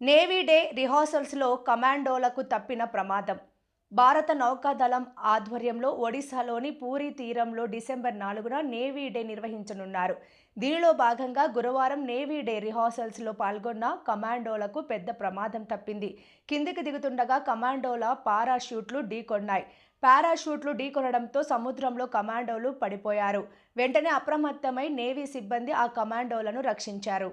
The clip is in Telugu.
నేవీ డే రిహార్సల్స్లో కమాండోలకు తప్పిన ప్రమాదం. భారత నౌకాదళం ఆధ్వర్యంలో ఒడిశాలోని పూరి తీరంలో డిసెంబర్ నాలుగున నేవీ డే నిర్వహించనున్నారు. దీనిలో భాగంగా గురువారం నేవీ డే రిహార్సల్స్లో పాల్గొన్న కమాండోలకు పెద్ద ప్రమాదం తప్పింది. కిందికి దిగుతుండగా కమాండోల పారాషూట్లు ఢీకొన్నాయి. పారాషూట్లు ఢీకొనడంతో సముద్రంలో కమాండోలు పడిపోయారు. వెంటనే అప్రమత్తమై నేవీ సిబ్బంది ఆ కమాండోలను రక్షించారు.